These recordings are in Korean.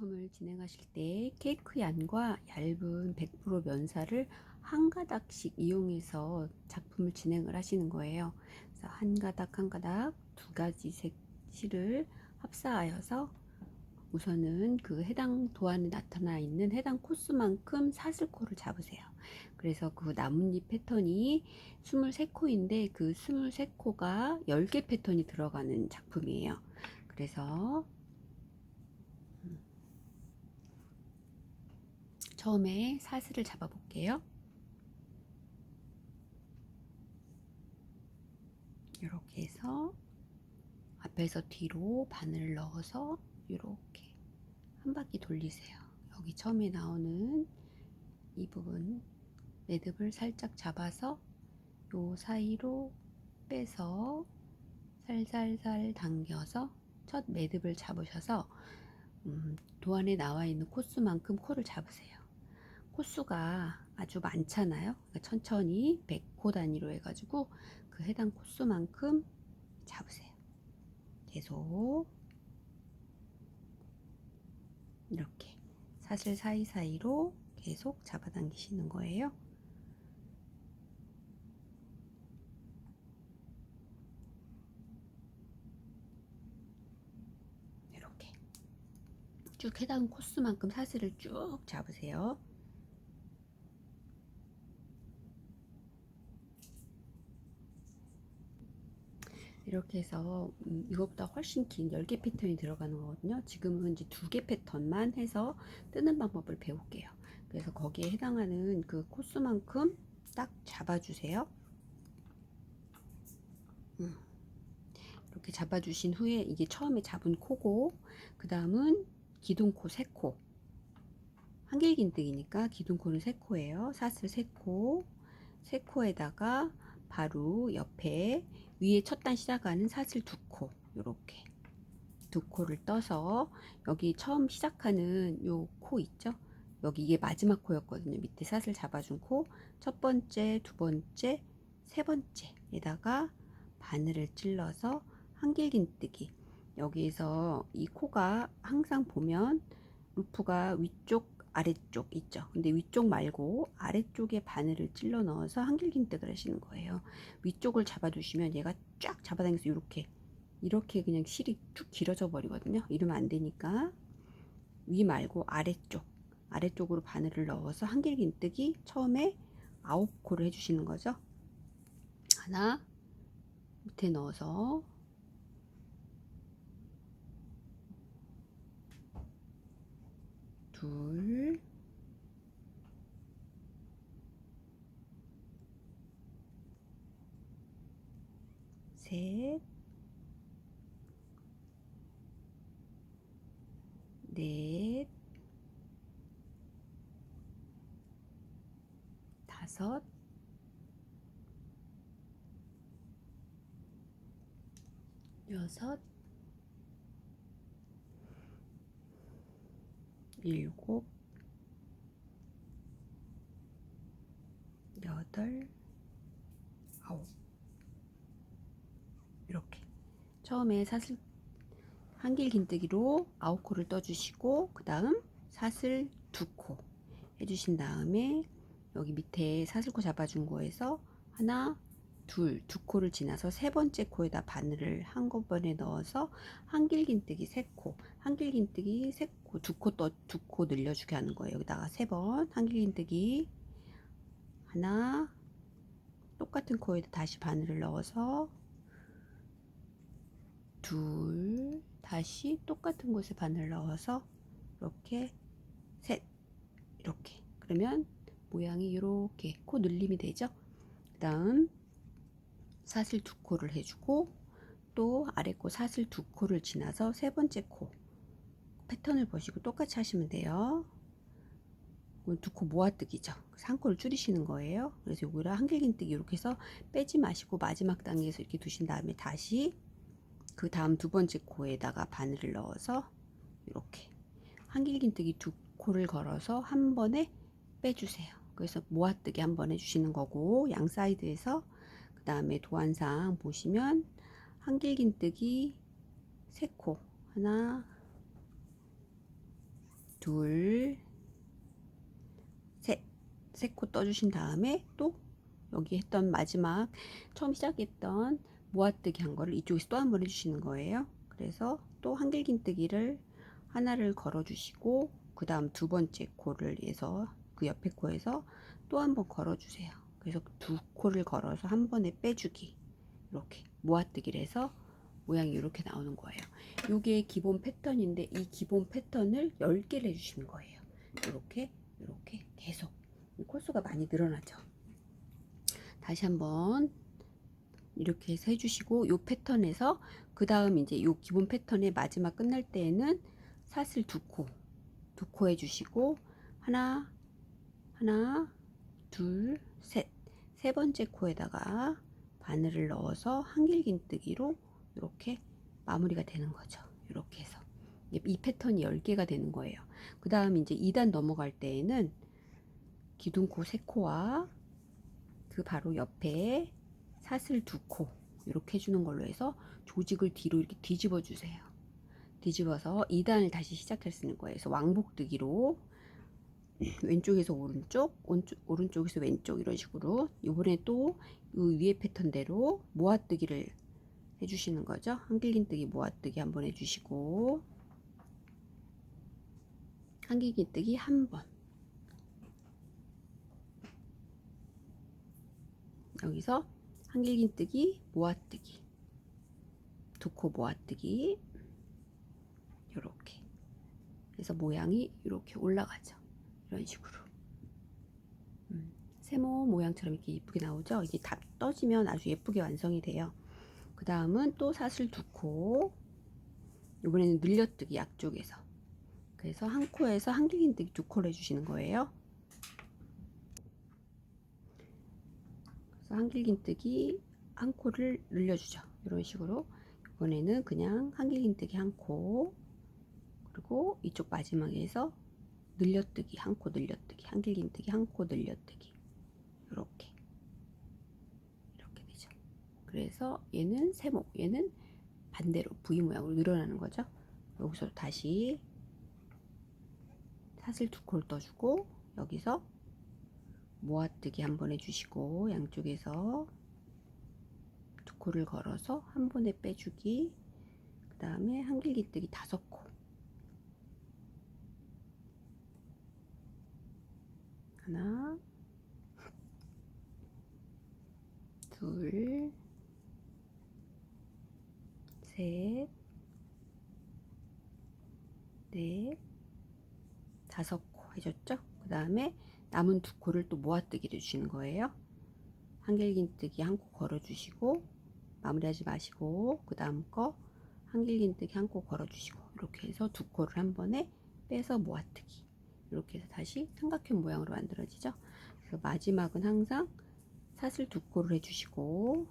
작품을 진행하실 때 케이크 얀과 얇은 100% 면사를 한 가닥씩 이용해서 작품을 진행을 하시는 거예요. 그래서 한 가닥 한 가닥 두 가지 색 실을 합사하여서 우선은 그 해당 도안에 나타나 있는 해당 코스만큼 사슬코를 잡으세요. 그래서 그 나뭇잎 패턴이 23코인데 그 23코가 10개 패턴이 들어가는 작품이에요. 그래서 처음에 사슬을 잡아 볼게요. 이렇게 해서 앞에서 뒤로 바늘을 넣어서 이렇게 한 바퀴 돌리세요. 여기 처음에 나오는 이 부분 매듭을 살짝 잡아서 요 사이로 빼서 살살살 당겨서 첫 매듭을 잡으셔서 음, 도안에 나와 있는 코스만큼 코를 잡으세요. 코수가 아주 많잖아요. 그러니까 천천히 100코 단위로 해가지고 그 해당 코수만큼 잡으세요. 계속 이렇게 사슬 사이사이로 계속 잡아당기시는 거예요. 이렇게 쭉 해당 코스만큼 사슬을 쭉 잡으세요. 이렇게 해서 음, 이것보다 훨씬 긴 10개 패턴이 들어가는 거거든요. 지금은 이제 두 개 패턴만 해서 뜨는 방법을 배울게요. 그래서 거기에 해당하는 그 코스만큼 딱 잡아주세요. 음. 이렇게 잡아주신 후에 이게 처음에 잡은 코고 그 다음은 기둥코 3코 한길긴뜨기니까 기둥코는 3코예요. 사슬 3코 3코에다가 바로 옆에 위에 첫 단 시작하는 사슬 두 코, 요렇게 두 코를 떠서 여기 처음 시작하는 요 코 있죠? 여기 이게 마지막 코였거든요. 밑에 사슬 잡아준 코, 첫 번째, 두 번째, 세 번째에다가 바늘을 찔러서 한길긴뜨기. 여기에서 이 코가 항상 보면 루프가 위쪽 아래쪽 있죠. 근데 위쪽 말고 아래쪽에 바늘을 찔러 넣어서 한길긴뜨기를 하시는 거예요. 위쪽을 잡아주시면 얘가 쫙 잡아당겨서 이렇게 이렇게 그냥 실이 쭉 길어져 버리거든요. 이러면 안 되니까 위 말고 아래쪽 아래쪽으로 바늘을 넣어서 한길긴뜨기 처음에 아홉 코를 해주시는 거죠. 하나 밑에 넣어서 둘, 셋, 넷, 다섯, 여섯, 일곱, 여덟, 아홉. 이렇게. 처음에 사슬 한길 긴뜨기로 아홉 코를 떠주시고, 그 다음 사슬 두 코 해주신 다음에 여기 밑에 사슬코 잡아준 거에서 하나, 둘, 두 코를 지나서 세 번째 코에다 바늘을 한꺼번에 넣어서 한길긴뜨기 세 코, 한길긴뜨기 세 코, 두 코 또 두 코 늘려주게 하는 거예요. 여기다가 세 번 한길긴뜨기 하나, 똑같은 코에다 다시 바늘을 넣어서 둘, 다시 똑같은 곳에 바늘 넣어서 이렇게 셋, 이렇게 그러면 모양이 이렇게 코 늘림이 되죠. 그 다음 사슬 두 코를 해주고 또 아래 코 사슬 두 코를 지나서 세 번째 코 패턴을 보시고 똑같이 하시면 돼요. 두 코 모아뜨기죠. 상코를 줄이시는 거예요. 그래서 요거를 한길긴뜨기 이렇게 해서 빼지 마시고 마지막 단계에서 이렇게 두신 다음에 다시 그 다음 두 번째 코에다가 바늘을 넣어서 이렇게 한길긴뜨기 두 코를 걸어서 한 번에 빼주세요. 그래서 모아뜨기 한 번 해주시는 거고 양 사이드에서 그 다음에 도안상 보시면 한길긴뜨기 세코 하나 둘, 셋. 세코 떠주신 다음에 또 여기 했던 마지막 처음 시작했던 모아뜨기 한 거를 이쪽에서 또 한 번 해주시는 거예요. 그래서 또 한길긴뜨기를 하나를 걸어 주시고 그 다음 두 번째 코를 해서 그 옆에 코에서 또 한 번 걸어 주세요. 그래서 두 코를 걸어서 한 번에 빼주기 이렇게 모아뜨기를 해서 모양이 이렇게 나오는 거예요. 이게 기본 패턴인데 이 기본 패턴을 10개를 해주시는 거예요. 이렇게 이렇게 계속 콜수가 많이 늘어나죠. 다시 한번 이렇게 해서 해주시고 이 패턴에서 그 다음 이제 이 기본 패턴의 마지막 끝날 때에는 사슬 두 코, 두 코 해주시고 하나, 하나, 둘, 셋, 세 번째 코에다가 바늘을 넣어서 한길긴뜨기로 이렇게 마무리가 되는 거죠. 이렇게 해서 이 패턴이 10개가 되는 거예요. 그 다음 이제 2단 넘어갈 때에는 기둥코 3코와 그 바로 옆에 사슬 2코 이렇게 해주는 걸로 해서 조직을 뒤로 이렇게 뒤집어 주세요. 뒤집어서 2단을 다시 있는 거예요. 그래서 왕복뜨기로 왼쪽에서 오른쪽, 오른쪽 오른쪽에서 왼쪽 이런 식으로 이번에 또이 위에 패턴대로 모아뜨기를 해주시는 거죠. 한길긴뜨기 모아뜨기 한번 해주시고 한길긴뜨기 한 번. 여기서 한길긴뜨기 모아뜨기 두 코 모아뜨기 이렇게 그래서 모양이 이렇게 올라가죠. 이런 식으로 음, 세모 모양처럼 이렇게 예쁘게 나오죠. 이게 다 떠지면 아주 예쁘게 완성이 돼요. 그 다음은 또 사슬 두 코. 이번에는 늘려뜨기 약쪽에서. 그래서 한 코에서 한 길긴뜨기 두 코를 해주시는 거예요. 그래서 한 길긴뜨기 한 코를 늘려주죠. 이런 식으로. 이번에는 그냥 한 길긴뜨기 한 코. 그리고 이쪽 마지막에서 늘려뜨기 한 코 늘려뜨기 한길긴뜨기 한 코 늘려뜨기 이렇게 이렇게 되죠. 그래서 얘는 세모, 얘는 반대로 V 모양으로 늘어나는 거죠. 여기서 다시 사슬 두 콜 떠주고 여기서 모아뜨기 한 번 해주시고 양쪽에서 두 코를 걸어서 한 번에 빼주기 그 다음에 한길기뜨기 다섯 코 하나. 둘, 셋, 넷, 다섯 코 해줬죠? 그 다음에 남은 두 코를 또 모아뜨기를 주시는 거예요. 한길긴뜨기 한 코 걸어주시고 마무리하지 마시고 그 다음 거 한길긴뜨기 한 코 걸어주시고 이렇게 해서 두 코를 한 번에 빼서 모아뜨기 이렇게 해서 다시 삼각형 모양으로 만들어지죠. 그래서 마지막은 항상 사슬 두 코를 해주시고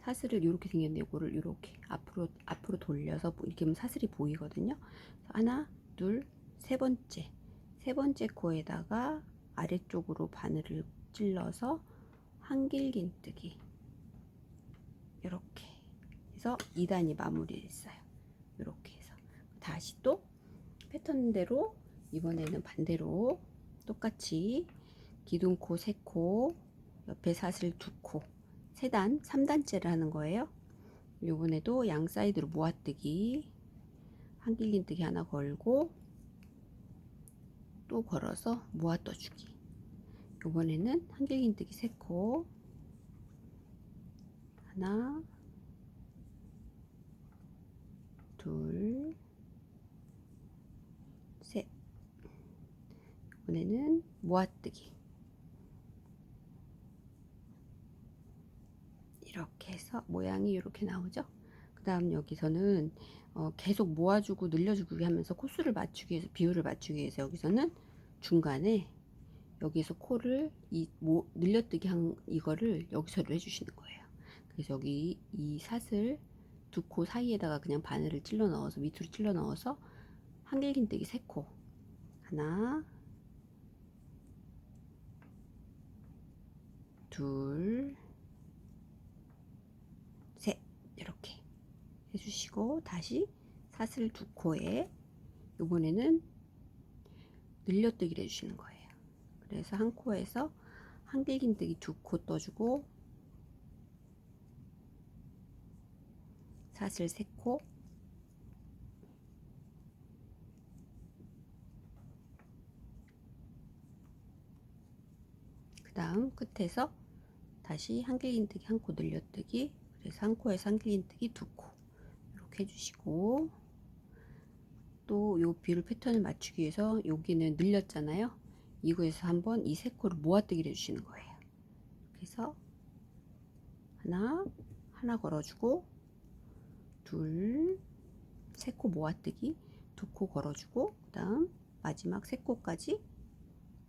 사슬을 이렇게 생겼는데 이거를 이렇게 앞으로 앞으로 돌려서 뭐 이렇게 하면 사슬이 보이거든요. 하나, 둘, 세 번째 세 번째 코에다가 아래쪽으로 바늘을 찔러서 한길긴뜨기 이렇게 해서 2단이 마무리됐어요. 이렇게 해서 다시 또 패턴대로 이번에는 반대로 똑같이 기둥코 3코 옆에 사슬 2코 3단 3단째를 하는 거예요. 요번에도 양 사이드로 모아뜨기 한길긴뜨기 하나 걸고 또 걸어서 모아 떠주기. 요번에는 한길긴뜨기 3코 하나 둘 셋 이번에는 모아뜨기. 이렇게 해서 모양이 이렇게 나오죠? 그 다음 여기서는 어, 계속 모아주고 늘려주고 하면서 코수를 맞추기 위해서 비율을 맞추기 위해서 여기서는 중간에 여기서 코를 이 모, 늘려뜨기 한 이거를 여기서도 해주시는 거예요. 그래서 여기 이 사슬 두코 사이에다가 그냥 바늘을 찔러 넣어서 밑으로 찔러 넣어서 한길긴뜨기 세 코 하나 둘 셋 이렇게 해주시고 다시 사슬 두 코에 이번에는 늘려뜨기를 해주시는 거예요. 그래서 한 코에서 한길긴뜨기 두 코 떠주고 사슬 세 코, 그 다음 끝에서 다시 한길긴뜨기 한 코 늘려뜨기 그래서 한 코에서 한길긴뜨기 두 코. 이렇게 해주시고. 또 요 비율 패턴을 맞추기 위해서 여기는 늘렸잖아요. 이거에서 한번 이 세 코를 모아뜨기를 해주시는 거예요. 그래서 하나 하나 걸어주고 둘 세 코 모아뜨기 두 코 걸어주고 그 다음 마지막 세 코까지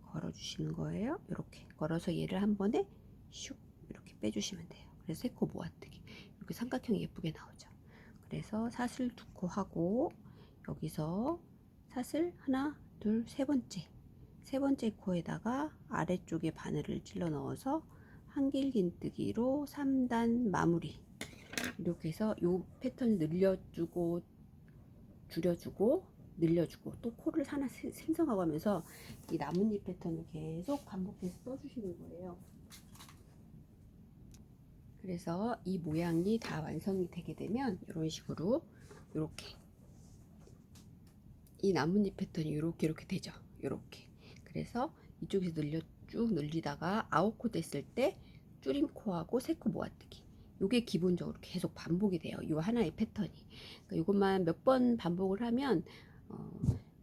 걸어주시는 거예요. 이렇게. 걸어서 얘를 한 번에 슉 이렇게 빼주시면 돼요. 그래서 세코 모아뜨기. 이렇게 삼각형이 예쁘게 나오죠. 그래서 사슬 두 코 하고 여기서 사슬 하나 둘 세 번째. 세 번째 코에다가 아래쪽에 바늘을 찔러 넣어서 한길긴뜨기로 3단 마무리. 이렇게 해서 요 패턴 늘려주고 줄여주고 늘려주고 또 코를 하나 세- 생성하고 하면서 이 나뭇잎 패턴을 계속 반복해서 써주시는 거예요. 그래서 이 모양이 다 완성이 되게 되면 이런 식으로 이렇게 이 나뭇잎 패턴이 이렇게 이렇게 되죠. 이렇게 그래서 이쪽에서 늘려 쭉 늘리다가 아홉 코 됐을 때 줄임 코하고 세 코 모아뜨기 요게 기본적으로 계속 반복이 돼요. 요 하나의 패턴이. 그러니까 요것만 몇 번 반복을 하면 어,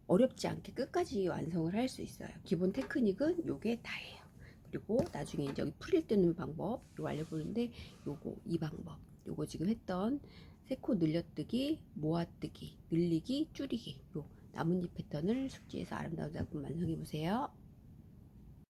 어렵지 않게 끝까지 완성을 할 수 있어요. 기본 테크닉은 요게 다예요. 그리고 나중에 이제 여기 풀릴 뜨는 방법 요거 알려보는데 요거 이 방법 요거 지금 했던 세코 늘려뜨기 모아뜨기 늘리기 줄이기 요 나뭇잎 패턴을 숙지해서 아름다운 작품 완성해 보세요.